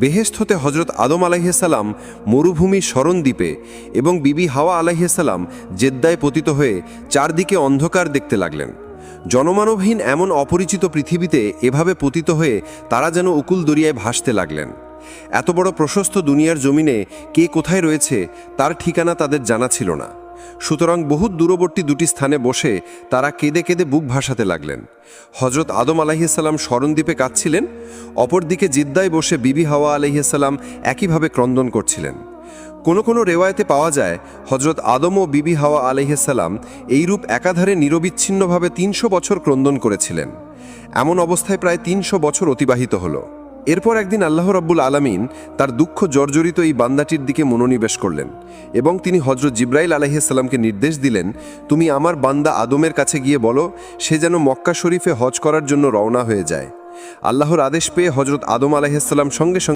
বেহেস্ত হতে হজরত আদম আলাইসাল্লাম মরুভূমি শরণ দ্বীপে এবং বিবি হাওয়া আলাইসাল্লাম জেদ্দায় পতিত হয়ে চারদিকে অন্ধকার দেখতে লাগলেন। জনমানবহীন এমন অপরিচিত পৃথিবীতে এভাবে পতিত হয়ে তারা যেন উকুল দরিয়ায় ভাসতে লাগলেন। এত বড় প্রশস্ত দুনিয়ার জমিনে কে কোথায় রয়েছে তার ঠিকানা তাদের জানা ছিল না। সুতরাং বহুত দূরবর্তী দুটি স্থানে বসে তারা কেঁদে কেঁদে বুক ভাসাতে লাগলেন। হজরত আদম আলাহিসাল্লাম স্মরণদ্বীপে কাঁদছিলেন, অপরদিকে জিদ্দায় বসে বিবি হাওয়া আলাইসাল্লাম একইভাবে ক্রন্দন করছিলেন। কোনো কোনো রেওয়ায়তে পাওয়া যায় হজরত আদম ও বিবি হাওয়া আলাইসাল্লাম এইরূপ একাধারে নিরবিচ্ছিন্নভাবে তিনশো বছর ক্রন্দন করেছিলেন। এমন অবস্থায় প্রায় তিনশো বছর অতিবাহিত হলো। এরপর একদিন আল্লাহ রব্বুল আলমিন তার দুঃখ জর্জরিত এই বান্দাটির দিকে মনোনিবেশ করলেন এবং তিনি হজরত জিব্রাইল আলাইসাল্লামকে নির্দেশ দিলেন, তুমি আমার বান্দা আদমের কাছে গিয়ে বলো, সে যেন মক্কা শরীফে হজ করার জন্য রওনা হয়ে যায়। আল্লাহর আদেশ পেয়ে হজরত আদম আলাইসাল্লাম সঙ্গে সঙ্গে